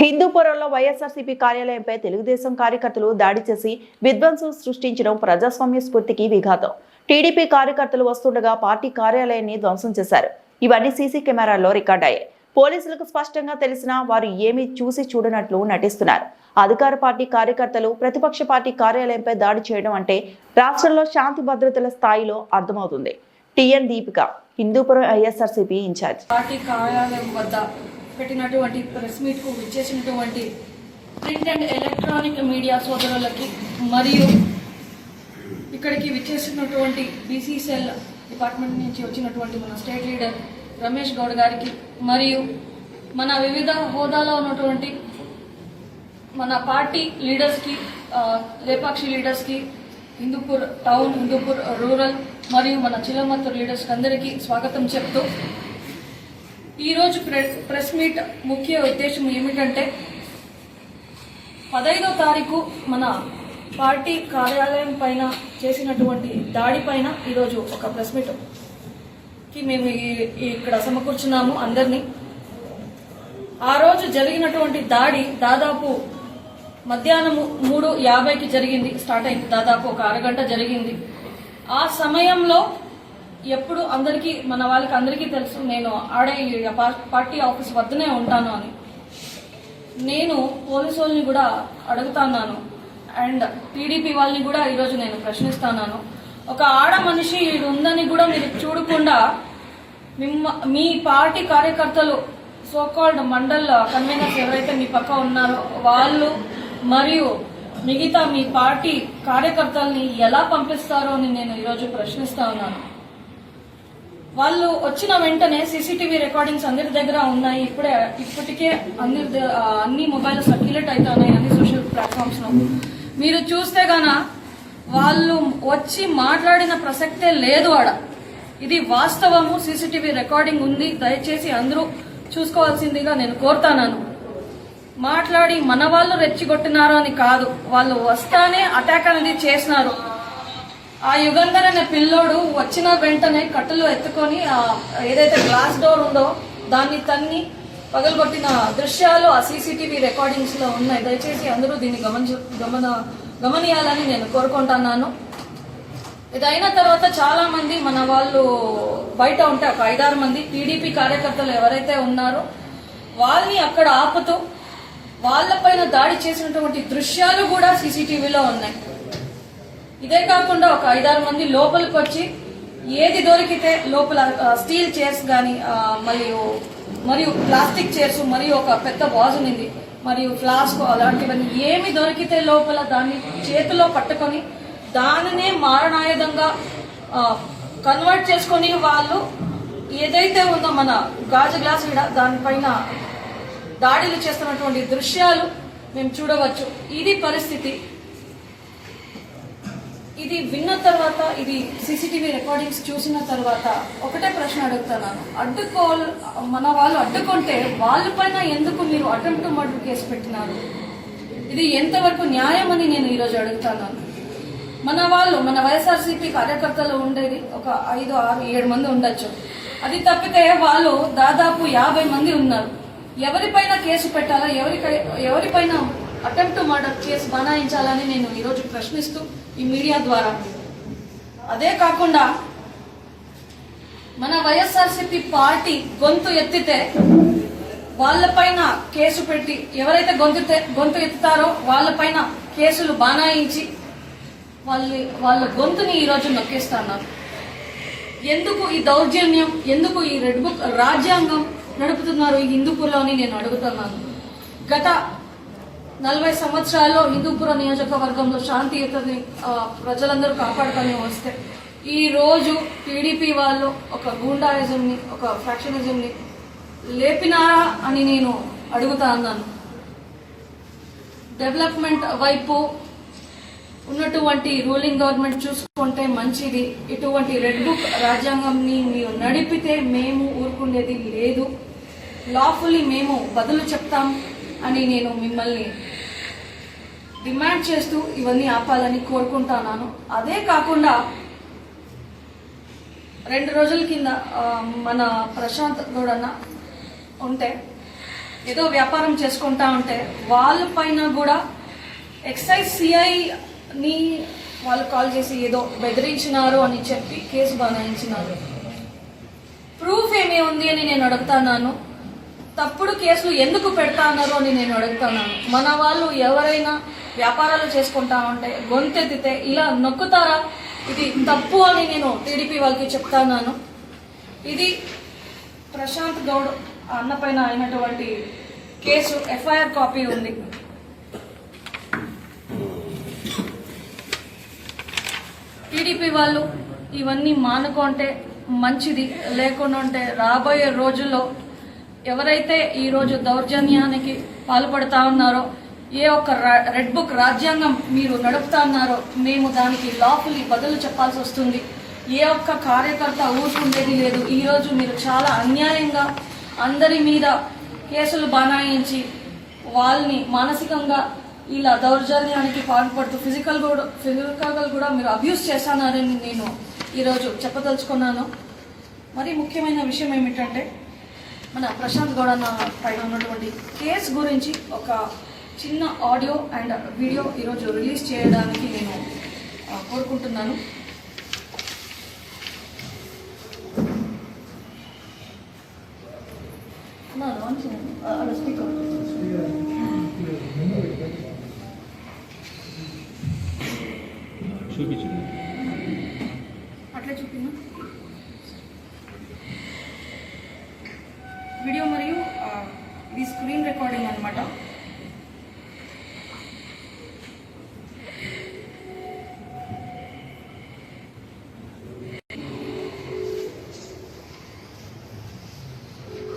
హిందూపురంలో వైఎస్ఆర్సీపీ కార్యాలయంపై తెలుగుదేశం కార్యకర్తలు దాడి చేసి విధ్వంసం సృష్టించడం ప్రజాస్వామ్య స్ఫూర్తికి విఘాతం. టీడీపీ కార్యకర్తలు వస్తుండగా పార్టీ కార్యాలయాన్ని ధ్వంసం చేశారు. ఇవన్నీ సీసీ కెమెరాల్లో రికార్డ్ అయ్యాయి. పోలీసులకు స్పష్టంగా తెలిసినా వారు ఏమీ చూసి చూడనట్లు నటిస్తున్నారు. అధికార పార్టీ కార్యకర్తలు ప్రతిపక్ష పార్టీ కార్యాలయంపై దాడి చేయడం అంటే రాష్ట్రంలో శాంతి భద్రతల స్థాయిలో అర్థమవుతుంది. TN Deepika Hindupuram YSRCP incharge. Party కార్యాలయం వద్ద పెట్టినటువంటి ప్రెస్ మీట్కు విచ్చేసినటువంటి ప్రింట్ అండ్ ఎలక్ట్రానిక్ మీడియా సోదరులకి మరియు ఇక్కడికి విచ్చేసినటువంటి బీసీసీఎల్ డిపార్ట్మెంట్ నుంచి వచ్చినటువంటి మన స్టేట్ లీడర్ రమేష్ గౌడ్ గారికి మరియు మన వివిధ హోదాలో ఉన్నటువంటి మన పార్టీ లీడర్స్కి లేపాక్షి లీడర్స్కి హిందూపూర్ టౌన్ హిందూపూర్ రూరల్ మరియు మన చిలమత్తూరు లీడర్స్కి అందరికీ స్వాగతం చెప్తూ ఈరోజు ప్రెస్ మీట్ ముఖ్య ఉద్దేశం ఏమిటంటే పదైదో తారీఖు మన పార్టీ కార్యాలయం పైన చేసినటువంటి దాడి పైన ఈరోజు ఒక ప్రెస్ మీట్కి మేము ఇక్కడ సమకూర్చున్నాము అందరినీ. ఆ రోజు జరిగినటువంటి దాడి దాదాపు మధ్యాహ్నం మూడు యాభైకి జరిగింది స్టార్ట్ అయింది. దాదాపు ఒక అరగంట జరిగింది. ఆ సమయంలో ఎప్పుడు అందరికీ మన వాళ్ళకి అందరికీ తెలుసు నేను ఆడే పార్టీ ఆఫీస్ వద్దనే ఉంటాను అని. నేను పోలీసు వాళ్ళని కూడా అడుగుతాన్నాను. అండ్ టీడీపీ వాళ్ళని కూడా ఈరోజు నేను ప్రశ్నిస్తాను ఒక ఆడ మనిషి ఈడు ఉందని కూడా మీరు చూడకుండా మిమ్మ మీ పార్టీ కార్యకర్తలు సోకాల్డ్ మండల్ కన్వీనర్స్ ఎవరైతే మీ పక్క ఉన్నారో వాళ్ళు మరియు మిగతా మీ పార్టీ కార్యకర్తల్ని ఎలా పంపిస్తారో అని నేను ఈరోజు ప్రశ్నిస్తా ఉన్నాను. వాళ్ళు వచ్చిన వెంటనే సీసీటీవీ రికార్డింగ్స్ అందరి దగ్గర ఉన్నాయి. ఇప్పుడే ఇప్పటికే అందరి అన్ని మొబైల్ సర్క్యులేట్ అవుతున్నాయి అన్ని సోషల్ ప్లాట్ఫామ్స్లో. మీరు చూస్తే గాన వాళ్ళు వచ్చి మాట్లాడిన ప్రసక్తే లేదు ఆడ. ఇది వాస్తవము సీసీటీవీ రికార్డింగ్ ఉంది. దయచేసి అందరూ చూసుకోవాల్సిందిగా నేను కోరుతాను మాట్లాడి మన వాళ్ళు రెచ్చిగొట్టినారు అని కాదు. వాళ్ళు వస్తానే అటాక్ అనేది చేసినారు. ఆ యుగంధర్ అనే పిల్లోడు వచ్చిన వెంటనే కట్టెలు ఎత్తుకొని ఆ ఏదైతే గ్లాస్ డోర్ ఉందో దాన్ని తన్ని పగలగొట్టిన దృశ్యాలు ఆ సీసీటీవీ రికార్డింగ్స్లో ఉన్నాయి. దయచేసి అందరూ దీన్ని గమనించ గమన గమనియాలని నేను కోరుకుంటున్నాను. ఇది అయిన తర్వాత చాలా మంది మన వాళ్ళు బయట ఉంటే ఒక ఐదారు మంది టీడీపీ కార్యకర్తలు ఎవరైతే ఉన్నారో వాళ్ళని అక్కడ ఆపుతూ వాళ్ళపైన దాడి చేసినటువంటి దృశ్యాలు కూడా సీసీటీవీలో ఉన్నాయి. ఇదే కాకుండా ఒక ఐదారు మంది లోపలికి వచ్చి ఏది దొరికితే లోపల స్టీల్ చైర్స్ కానీ మరియు మరియు ప్లాస్టిక్ చైర్స్ మరియు ఒక పెద్ద వాజ్ ఉంది. మరియు ఫ్లాస్క్ అలాంటివన్నీ ఏమి దొరికితే లోపల దాన్ని చేతిలో పట్టుకొని దానినే మారణాయుధంగా కన్వర్ట్ చేసుకొని వాళ్ళు ఏదైతే ఉందో మన గాజు గ్లాస్ కూడా దానిపైన దాడులు చేస్తున్నటువంటి దృశ్యాలు మేము చూడవచ్చు. ఇది పరిస్థితి. ఇది విన్న తర్వాత ఇది సీసీటీవీ రికార్డింగ్స్ చూసిన తర్వాత ఒకటే ప్రశ్న అడుగుతున్నాను అడ్డుకో మన వాళ్ళు అడ్డుకుంటే వాళ్ళపైన ఎందుకు మీరు అటెంప్ట్ మర్డర్ కేసు పెట్టినారు? ఇది ఎంతవరకు న్యాయం అని నేను ఈరోజు అడుగుతున్నాను మన వాళ్ళు మన వైఎస్ఆర్సీపీ కార్యకర్తలు ఉండేది ఒక ఐదు ఆరు ఏడు మంది ఉండొచ్చు. అది తప్పితే వాళ్ళు దాదాపు యాభై మంది ఉన్నారు. ఎవరిపైన కేసు పెట్టాలా? ఎవరికై ఎవరిపైన అటెంప్ట్ మర్డర్ కేసు బనాయించాలని నేను ఈరోజు ప్రశ్నిస్తూ ఈ మీడియా ద్వారా. అదే కాకుండా మన వైఎస్ఆర్సిపి పార్టీ గొంతు ఎత్తితే వాళ్ళపైన కేసు పెట్టి ఎవరైతే గొంతు గొంతు ఎత్తుతారో వాళ్ళపైన కేసులు బనాయించి వాళ్ళ వాళ్ళ గొంతుని ఈరోజు నొక్కేస్తున్నారు. ఎందుకు ఈ దౌర్జన్యం? ఎందుకు ఈ రెడ్ బుక్ రాజ్యాంగం నడుపుతున్నారు ఈ హిందూపూర్లోని నేను అడుగుతున్నాను. గత నలభై సంవత్సరాల్లో హిందూపుర నియోజకవర్గంలో శాంతియుతని ప్రజలందరూ కాపాడుకొని వస్తే ఈ రోజు టీడీపీ వాళ్ళు ఒక గూండాయిజంని ఒక ఫ్యాక్షనిజంని లేపినారా అని నేను అడుగుతా అన్నాను. డెవలప్మెంట్ వైపు ఉన్నటువంటి రూలింగ్ గవర్నమెంట్ చూసుకుంటే మంచిది. ఇటువంటి రెడ్ బుక్ రాజ్యాంగంని మీరు నడిపితే మేము ఊరుకునేది లేదు. లాఫుల్లీ మేము బదులు చెప్తాం అని నేను మిమ్మల్ని డిమాండ్ చేస్తూ ఇవన్నీ ఆపాలని కోరుకుంటున్నాను. అదే కాకుండా రెండు రోజుల కింద మన ప్రశాంత్ గౌడన్న ఉంటే ఏదో వ్యాపారం చేసుకుంటా ఉంటే వాళ్ళ పైన కూడా ఎక్సైజ్ సిఐని వాళ్ళు కాల్ చేసి ఏదో బెదిరించినారు అని చెప్పి కేసు బనాయించినారు. ప్రూఫ్ ఏమి ఉంది అని నేను అడుగుతున్నాను. తప్పుడు కేసులు ఎందుకు పెడతా అన్నారు అని నేను అడుగుతున్నాను మన వాళ్ళు ఎవరైనా వ్యాపారాలు చేసుకుంటా ఉంటే గొంతెత్తితే ఇలా నొక్కుతారా? ఇది తప్పు అని నేను టీడీపీ వాళ్ళకి చెప్తాను ఇది ప్రశాంత్ గౌడ్ అన్న పైన అయినటువంటి కేసు ఎఫ్ఐఆర్ కాపీ ఉంది. టీడీపీ వాళ్ళు ఇవన్నీ మానుకుంటే మంచిది లేకుండా ఉంటే రాబోయే రోజుల్లో ఎవరైతే ఈ రోజు దౌర్జన్యానికి పాల్పడతా ఉన్నారో ఏ ఒక్క రా- రెడ్ బుక్ రాజ్యాంగం మీరు నడుపుతా ఉన్నారో మేము దానికి లాఫుల్లీ బదులు చెప్పాల్సి వస్తుంది. ఏ ఒక్క కార్యకర్త ఊరుకుండేది లేదు. ఈరోజు మీరు చాలా అన్యాయంగా అందరి మీద కేసులు బనాయించి వాళ్ళని మానసికంగా ఇలా దౌర్జన్యానికి పాల్పడుతూ ఫిజికల్ కూడా ఫిజికల్ కూడా మీరు అబ్యూస్ చేస్తున్నారని నేను ఈరోజు చెప్పదలుచుకున్నాను. మరి ముఖ్యమైన విషయం ఏమిటంటే మన ప్రశాంత్ గౌడ అన్న పైన ఉన్నటువంటి కేసు గురించి ఒక చిన్న ఆడియో అండ్ వీడియో ఈరోజు రిలీజ్ చేయడానికి నేను కోరుకుంటున్నాను. చూపించండి. రికార్డింగ్ అనమాట